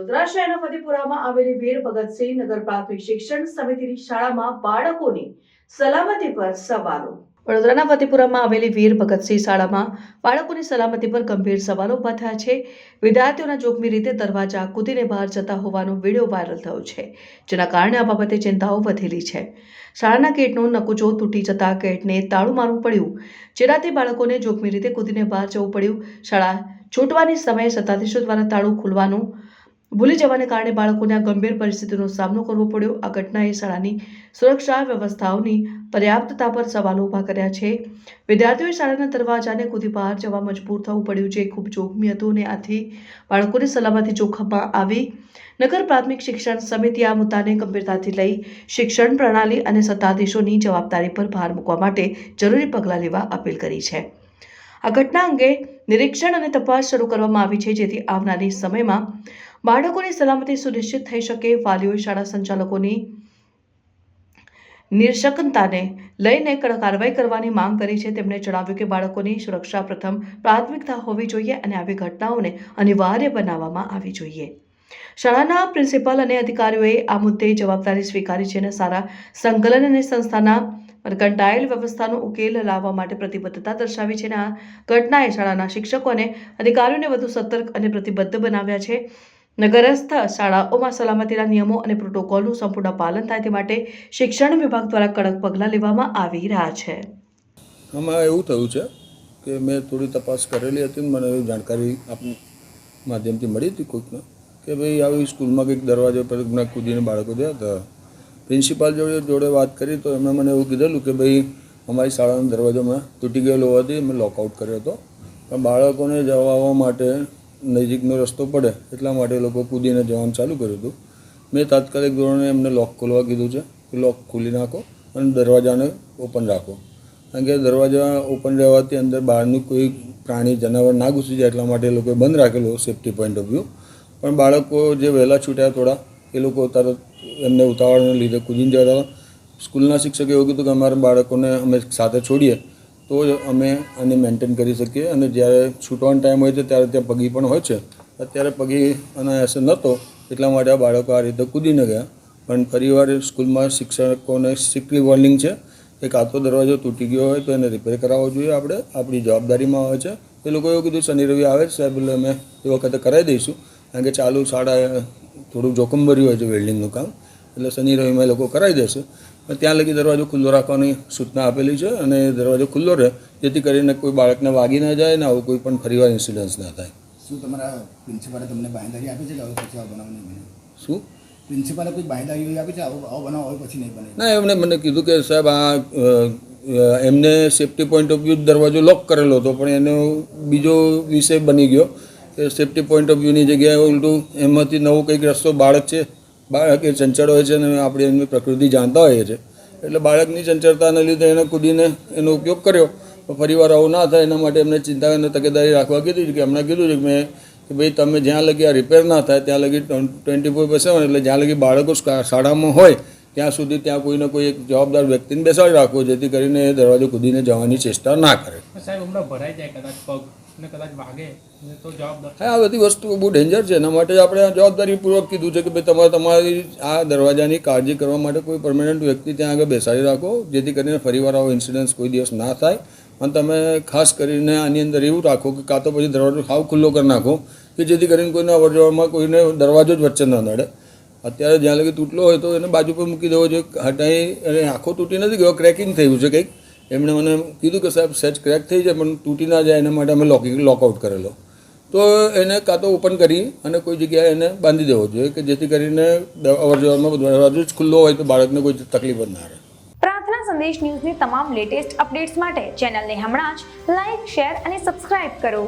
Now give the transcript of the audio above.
વડોદરા શહેરના ફતેપુરામાં આવેલી વીર ભગતસિંહ નગર પ્રાથમિક શિક્ષણ સમિતિની શાળામાં બાળકોની સલામતી પર સવાલો. વડોદરાના ફતેપુરામાં આવેલી વીર ભગતસિંહ શાળામાં બાળકોની સલામતી પર ગંભીર સવાલો ઊભા થયા છે. વિદ્યાર્થીઓના જોખમી રીતે દરવાજા કૂદીને બહાર જતા હોવાનો વીડિયો વાયરલ થયો છે, જેના કારણે આ બાબતે ચિંતાઓ વધેલી છે. શાળાના ગેટનું નકુચો તૂટી જતા ગેટને તાળું મારવું પડ્યું, જેનાથી બાળકોને જોખમી રીતે કૂદીને બહાર જવું પડ્યું. શાળા છૂટવાની સમયે સત્તાધીશો દ્વારા તાળું ખોલવાનું ભૂલી જવાને કારણે બાળકોને ગંભીર પરિસ્થિતિનો સામનો કરવો પડ્યો. આ ઘટનાએ શાળાની સુરક્ષા વ્યવસ્થાઓની પર્યાપ્તતા પર સવાલો ઊભા કર્યા છે. વિદ્યાર્થીઓએ શાળાના દરવાજાને કૂદી બહાર જવા મજબૂર થવું પડ્યું જે ખૂબ જોખમી હતું અને આથી બાળકોની સલામતી જોખમમાં આવી. નગર પ્રાથમિક શિક્ષણ સમિતિ આ મુદ્દાને ગંભીરતાથી લઈ શિક્ષણ પ્રણાલી અને સત્તાધીશોની જવાબદારી પર ભાર મૂકવા માટે જરૂરી પગલાં લેવા અપીલ કરી છે. આ ઘટના અંગે નિરીક્ષણ અને તપાસ શરૂ કરવામાં આવી છે, જેથી આવનારી સમયમાં બાળકોની સલામતી સુનિશ્ચિત થઈ શકે વાલીઓએ શાળા સંચાલકોની નિર્શકનતાને લઈને કડક કાર્યવાહી કરવાની માંગ કરી છે. તેમણે જણાવ્યું કે બાળકોની સુરક્ષા પ્રથમ પ્રાથમિકતા હોવી જોઈએ અને આવી ઘટનાઓને અનિવાર્ય બનાવવામાં આવી જોઈએ. શાળાના પ્રિન્સિપાલ અને અધિકારીઓએ આ મુદ્દે જવાબદારી સ્વીકારી છે અને સારા સંકલન અને સંસ્થાના ઘંટાયેલ વ્યવસ્થાનો ઉકેલ લાવવા માટે પ્રતિબદ્ધતા દર્શાવી છે અને આ ઘટનાએ શાળાના શિક્ષકો અને અધિકારીઓને વધુ સતર્ક અને પ્રતિબદ્ધ બનાવ્યા છે. નગરસ્થ શાળાઓમાં સલામતીના નિયમો અને પ્રોટોકોલનું સંપૂર્ણ પાલન થાય તે માટે શિક્ષણ વિભાગ દ્વારા કડક પગલાં લેવામાં આવી રહ્યા છે. આમાં એવું થયું છે કે મેં થોડી તપાસ કરેલી હતી, મને એવી જાણકારી આપની માધ્યમથી મળી હતી કોઈકને કે ભાઈ આવી સ્કૂલમાં કંઈક દરવાજા પર કૂદીને બાળકો ગયા હતા. પ્રિન્સિપાલ જોડે જોડે વાત કરી તો એમણે મને એવું કીધેલું કે ભાઈ અમારી શાળાનો દરવાજો હમણાં તૂટી ગયેલો હોવાથી મેં લોકઆઉટ કર્યો હતો. પણ બાળકોને જવા માટે નજીકનો રસ્તો પડે એટલા માટે લોકો કૂદીને જવાનું ચાલુ કર્યું હતું. મેં તાત્કાલિક ધોરણે એમને લોક ખોલવા કીધું છે લોક ખોલી નાખો અને દરવાજાને ઓપન રાખો. કારણ કે દરવાજા ઓપન રહેવાથી અંદર બહારનું કોઈ પ્રાણી, જનાવર ના ઘૂસી જાય એટલા માટે એ લોકોએ બંધ રાખેલો સેફ્ટી પોઈન્ટ ઓફ વ્યૂ પણ બાળકો જે વહેલા છૂટ્યા થોડા, એ લોકો તરત એમને ઉતાવળને લીધે કૂદીને જતા સ્કૂલના શિક્ષકે એવું કીધું કે અમારા બાળકોને અમે સાથે છોડીએ. તો જ અમે આને મેન્ટેન કરી શકીએ. અને જ્યારે છૂટવાનો ટાઈમ હોય છે, ત્યારે ત્યાં પગી પણ હોય છે. અત્યારે પગી અનાયાસે નહોતો, એટલા માટે આ બાળકો આ રીતે કૂદીને ગયા. પણ ફરીવાર સ્કૂલમાં શિક્ષકોને સ્ટ્રિક્ટલી વોર્નિંગ છે કે કાં તો દરવાજો તૂટી ગયો હોય, તો એને રિપેર કરાવવો જોઈએ. આપણે આપણી જવાબદારીમાં આવે છે. એ લોકો એવું કીધું, શનિ રવિ આવે છે, સાહેબ, એટલે અમે એ વખતે કરાવી દઈશું. કારણ કે ચાલુ શાળા થોડું જોખમભર્યું હોય છે વેલ્ડિંગનું કામ. એટલે શનિ રવિમાં એ લોકો કરાવી દેશે. ત્યાં લગી દરવાજો ખુલ્લો રાખવાની સૂચના આપેલી છે અને દરવાજો ખુલ્લો રહે જેથી કરીને કોઈ બાળકને વાગી ના જાય ને આવું કોઈ પણ ફરીવાર ઇન્સિડન્સ ના થાય. શું તમારા પ્રિન્સિપાલે તમને બાંયધારી આપી છે કે હવે પછી બનાવવાની શું? પ્રિન્સિપાલે કોઈ બાંયધારી આપી છે આવો આવો બનાવ હવે પછી નહીં બને? ના એમણે મને કીધું કે સાહેબ આ એમને સેફ્ટી પોઈન્ટ ઓફ વ્યૂ દરવાજો લોક કરેલો હતો પણ એનો બીજો વિષય બની ગયો કે સેફ્ટી પોઈન્ટ ઓફ વ્યૂની જગ્યાએ ઉલટું એમાંથી નવો કંઈક રસ્તો બાળક છે બાળક એ ચંચળ હોય છે અને આપણે એમની પ્રકૃતિ જાણતા હોઈએ છીએ. એટલે બાળકની ચંચળતાને લીધે એને કૂદીને એનો ઉપયોગ કર્યો. પણ ફરીવાર આવું ના થાય, એના માટે એમને ચિંતા અને તકેદારી રાખવા કીધું છે કે એમણે કીધું છે કે મેં કે ભાઈ તમે જ્યાં લગી આ રિપેર ના થાય, ત્યાં લગી ટ્વેન્ટી ફોર સેવન એટલે જ્યાં લગી બાળકો શાળામાં હોય, ત્યાં સુધી ત્યાં કોઈને કોઈ એક જવાબદાર વ્યક્તિને બેસાડી રાખવો, જેથી કરીને એ દરવાજો કૂદીને જવાની ચેષ્ટા ના કરે. સાહેબ, હમણાં ભરાઈ જાય કદાચ પગ. હા, આ બધી વસ્તુઓ બહુ ડેન્જર છે. એના માટે આપણે જવાબદારીપૂર્વક કીધું છે કે ભાઈ, તમારે તમારી આ દરવાજાની કાળજી કરવા માટે કોઈ પરમાનન્ટ વ્યક્તિ ત્યાં આગળ બેસાડી રાખો, જેથી કરીને ફરીવાર આવો ઇન્સિડન્સ કોઈ દિવસ ના થાય. અને તમે ખાસ કરીને આની અંદર એવું રાખો કે કાં તો પછી દરવાજો સાવ ખુલ્લો કરી નાખો, કે જેથી કરીને કોઈને અવર કોઈને દરવાજો જ વચ્ચે ન નડે. અત્યારે જ્યાં લગી તૂટલો હોય તો એને બાજુ પર મૂકી દેવો જોઈએ. હટાઈ અને આખો તૂટી નથી ગયો ક્રેકિંગ થયું છે કંઈક. એમણે મને કીધું કે સાહેબ સેચ ક્રેક થઈ જાય, પણ તૂટી ના જાય, એના માટે અમે લોકિંગ લોકઆઉટ કરેલો. તો એને કાં તો ઓપન કરી અને કોઈ જગ્યાએ એને બાંધી દેવો જોઈએ કે જેથી કરીને અવર જવરમાં દરવાજો જ ખુલ્લો હોય તો બાળકને કોઈ તકલીફ જ ના રહે. પ્રાર્થના સંદેશ ન્યૂઝની તમામ લેટેસ્ટ અપડેટ્સ માટે ચેનલને હમણાં જ લાઇક શેર અને સબસ્ક્રાઇબ કરો.